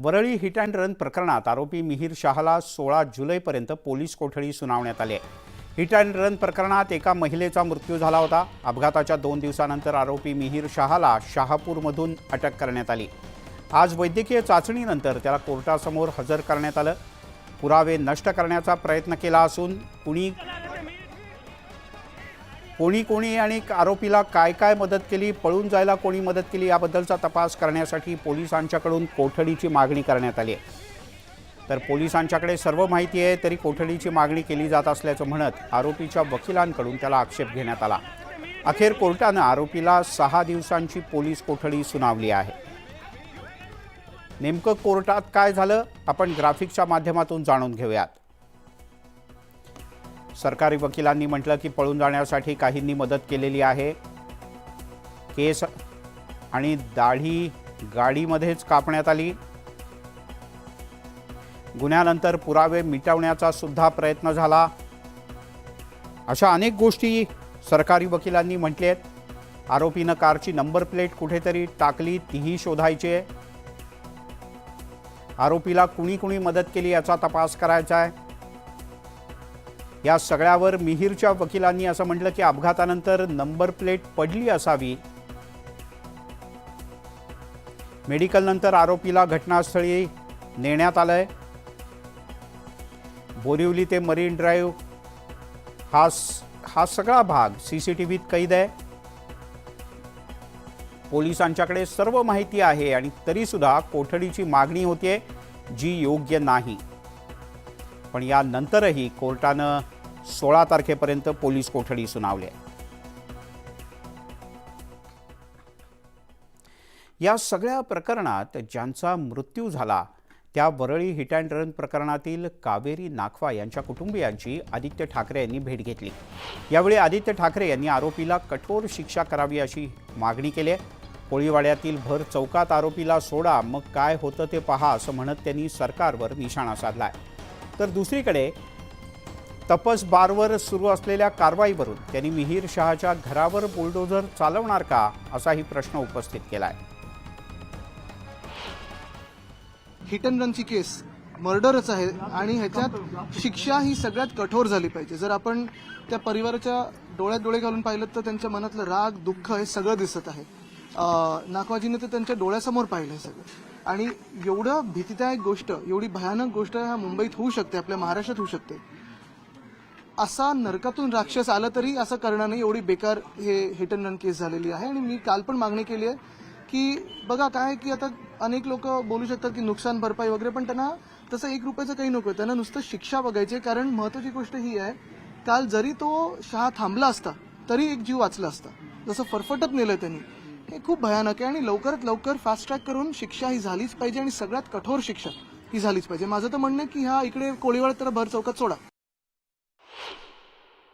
Worli hit and run प्रकरणात आरोपी मिहीर शहाला सोळा जुलैपर्यंत पोलीस कोठडी सुनावण्यात आली आहे. हिट अँड रन प्रकरणात एका महिलेचा मृत्यू झाला होता. अपघाताच्या दोन दिवसानंतर आरोपी मिहीर शहाला शहापूरमधून अटक करण्यात आली. आज वैद्यकीय चाचणीनंतर त्याला कोर्टासमोर हजर करण्यात आलं. पुरावे नष्ट करण्याचा प्रयत्न केला असून कुणी कोणी कोणी आणि आरोपीला काय काय मदत केली पळून जायला कोणी मदत केली याबद्दलचा तपास करण्यासाठी पोलिसांच्याकडून कोठडीची मागणी करण्यात आली आहे. तर पोलिसांच्याकडे सर्व माहिती आहे तरी कोठडीची मागणी केली जात असल्याचं म्हणत आरोपीच्या वकिलांकडून त्याला आक्षेप घेण्यात आला. अखेर कोर्टानं आरोपीला सहा दिवसांची पोलीस कोठडी सुनावली आहे. नेमकं कोर्टात काय झालं आपण ग्राफिकच्या माध्यमातून जाणून घेऊयात. सरकारी वकिलांनी म्हटलं की पळून जाण्यासाठी काहींनी मदत केलेली आहे. केस आणि दाढी गाडीमध्येच कापण्यात आली. गुन्ह्यानंतर पुरावे मिटवण्याचा सुद्धा प्रयत्न झाला. अशा अनेक गोष्टी सरकारी वकिलांनी म्हटले आहेत आरोपीनं कारची नंबर प्लेट कुठेतरी टाकली तीही शोधायची. आहे आरोपीला कुणी कुणी मदत केली याचा तपास करायचा आहे. या सगळ्यावर मिहीरच्या वकिलांनी असं म्हटलं की अपघातानंतर नंबर प्लेट पडली असावी. मेडिकलनंतर आरोपीला घटनास्थळी नेण्यात आलंय. बोरिवली ते मरीन ड्राईव्ह हा स- हा सगळा भाग सी सी टी व्हीत कैद आहे. पोलिसांच्याकडे सर्व माहिती आहे आणि तरीसुद्धा कोठडीची मागणी होते जी योग्य नाही. पण यानंतरही कोर्टानं सोळा तारखेपर्यंत पोलीस कोठडी सुनावली आहे. या सगळ्या प्रकरणात ज्यांचा मृत्यू झाला त्या वरळी हिट अँड रन प्रकरणातील कावेरी नाखवा यांच्या कुटुंबियांची आदित्य ठाकरे यांनी भेट घेतली. यावेळी आदित्य ठाकरे यांनी आरोपीला कठोर शिक्षा करावी अशी मागणी केली आहे. कोळीवाड्यातील भर चौकात आरोपीला सोडा मग काय होतं ते पहा असं म्हणत त्यांनी सरकारवर निशाणा साधलाय. तर दुसरीकडे तपस बारवर सुरू असलेल्या कारवाईवरून त्यांनी मिहीर शहाच्या घरावर बुलडोझर चालवणार का असाही प्रश्न उपस्थित केलाय. हिट अँड रनची केस मर्डरच आहे आणि ह्याच्यात शिक्षा ही सगळ्यात कठोर झाली पाहिजे. जर आपण त्या परिवाराच्या डोळ्यात डोळे घालून पाहिलं तर त्यांच्या मनातलं राग दुःख हे सगळं दिसत आहे. नाकवाजीने तर त्यांच्या डोळ्यासमोर पाहिलं हे सगळं. आणि एवढं भीतीदायक गोष्ट एवढी भयानक गोष्ट ह्या मुंबईत होऊ शकते आपल्या महाराष्ट्रात होऊ शकते. असा नरकातून राक्षस आला तरी असं करणार नाही एवढी बेकार हे हिट अँड रन केस झालेली आहे. आणि मी काल पण मागणी केली आहे की बघा काय आहे की आता अनेक लोक बोलू शकतात की नुकसान भरपाई वगैरे पण त्यांना तसं एक रुपयाचं काही नको त्यांना नुसतं शिक्षा बघायची कारण महत्वाची गोष्ट ही आहे काल जरी तो शहा थांबला असता तरी एक जीव वाचला असता. जसं फरफटत नेलं त्यांनी. हे खूप भयानक आहे आणि लवकरात लवकर फास्ट ट्रॅक करून शिक्षा ही झालीच पाहिजे आणि सगळ्यात कठोर शिक्षा ही झालीच पाहिजे. माझं तर म्हणणं आहे की हा इकडे कोळीवाड तर भर चौकात सोडा.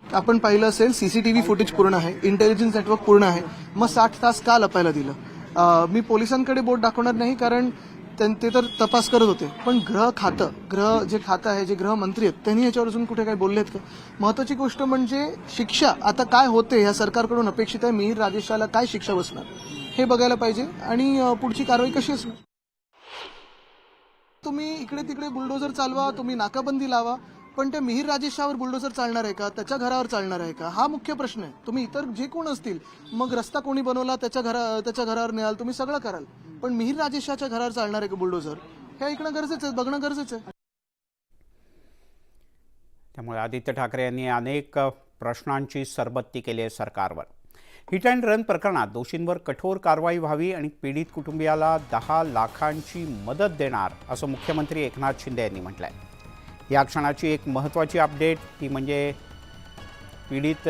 आपण पाहिलं असेल सीसीटीव्ही फुटेज पूर्ण आहे इंटेलिजन्स नेटवर्क पूर्ण आहे. मग साठ तास का लपायला दिलं? मी पोलिसांकडे बोट दाखवणार नाही कारण ते तर तपास करत होते. पण ग्रह खातं ग्रह जे खातं आहे जे गृहमंत्री आहेत त्यांनी याच्यावर अजून कुठे काय बोललेत का? महत्वाची गोष्ट म्हणजे शिक्षा. आता काय होते या सरकारकडून अपेक्षित आहे मिहीर राजेशाला काय शिक्षा बसणार? हे बघायला पाहिजे. आणि पुढची कारवाई कशी असणार तुम्ही इकडे तिकडे बुलडोझर चालवा तुम्ही नाकाबंदी लावा. पण त्या मिहीर राजेशावर बुलडोझर चालणार आहे का? त्याच्या घरावर चालणार आहे का? हा मुख्य प्रश्न आहे. तुम्ही इतर जे कोण असतील मग रस्ता कोणी बनवला त्याच्या घरा त्याच्या घरावर न्याल तुम्ही सगळं कराल. पण मिहीर राजेशाच्या घरावर चालणार आहे बुलडोझर? हे ऐकणं गरजेचं आहे बघणं गरजेचं आहे. त्यामुळे आदित्य ठाकरे यांनी अनेक प्रश्नांची सरबत्ती केली आहे सरकारवर. हिट अँड रन प्रकरणात दोषींवर कठोर कारवाई व्हावी आणि पीडित कुटुंबियाला दहा लाखांची मदत देणार असं मुख्यमंत्री एकनाथ शिंदे यांनी म्हटलं आहे या क्षणाची एक महत्त्वाची अपडेट ती म्हणजे पीडित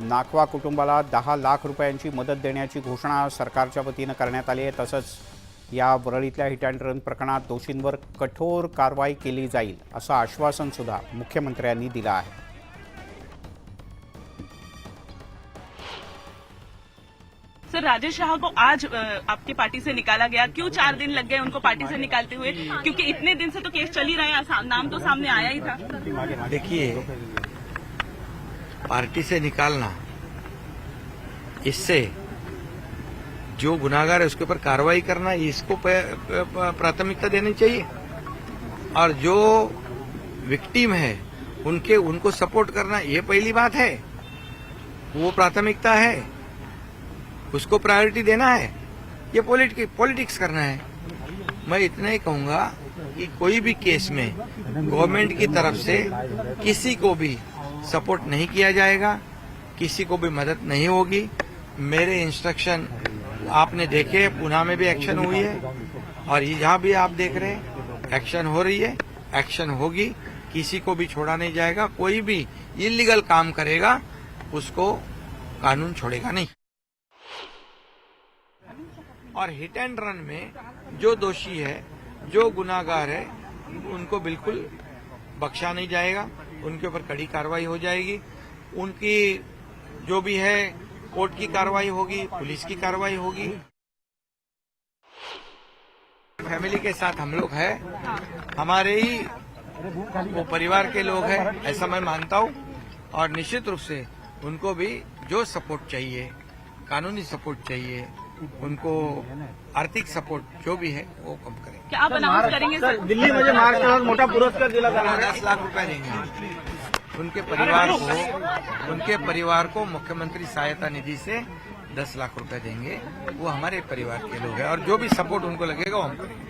नाखवा कुटुंबाला दहा लाख रुपयांची मदत देण्याची घोषणा सरकारच्या वतीनं करण्यात आली आहे. तसंच या वरळीतल्या हिट अँड रन प्रकरणात दोषींवर कठोर कारवाई केली जाईल असं आश्वासन सुद्धा मुख्यमंत्र्यांनी दिलं आहे. सर राजेश शाह को आज आपकी पार्टी से निकाला गया। क्यों चार दिन लग गए उनको पार्टी से निकालते हुए? क्योंकि इतने दिन से तो केस चल ही रहा है नाम तो सामने आया ही था। देखिए पार्टी से निकालना, इससे जो गुनाहगार है उसके ऊपर कार्रवाई करना, इसको प्राथमिकता देनी चाहिए। और जो विक्टिम है, उनके, उनको सपोर्ट करना, ये पहली बात है। वो प्राथमिकता है। उसको प्रायोरिटी देना है। ये पॉलिटिक पॉलिटिक्स करना है। मैं इतना ही कहूँगा कि कोई भी केस में गवर्नमेंट की तरफ़ से किसी को भी सपोर्ट नहीं किया जाएगा, किसी को भी मदद नहीं होगी। मेरे इंस्ट्रक्शन आपने देखे पुणे में भी एक्शन हुई है, और यहाँ भी आप देख रहे हैं एक्शन हो रही है एक्शन होगी, किसी को भी छोड़ा नहीं जाएगा, कोई भी इलीगल काम करेगा, उसको कानून छोड़ेगा नहीं। और हिट एंड रन में जो दोषी है, जो गुनाहगार है, उनको बिल्कुल बख्शा नहीं जाएगा। उनके ऊपर कड़ी कार्रवाई हो जाएगी। उनकी जो भी है, कोर्ट की कार्रवाई होगी, पुलिस की कार्रवाई होगी। फैमिली के साथ हम लोग हैं। हमारे ही वो परिवार के लोग हैं, ऐसा मैं मानता हूँ। और निश्चित रूप से उनको भी जो सपोर्ट चाहिए, कानूनी सपोर्ट चाहिए उनको आर्थिक सपोर्ट जो भी है वो कम करें क्या आप अनाउंस करेंगे सर दिल्ली मुझे महाराष्ट्र मोटा पुरस्कार दिला दस लाख रुपए देंगे। उनके परिवार को उनके परिवार को मुख्यमंत्री सहायता निधि से दस लाख रुपए देंगे। वो हमारे परिवार के लोग हैं और जो भी सपोर्ट उनको लगेगा वो हम करेंगे।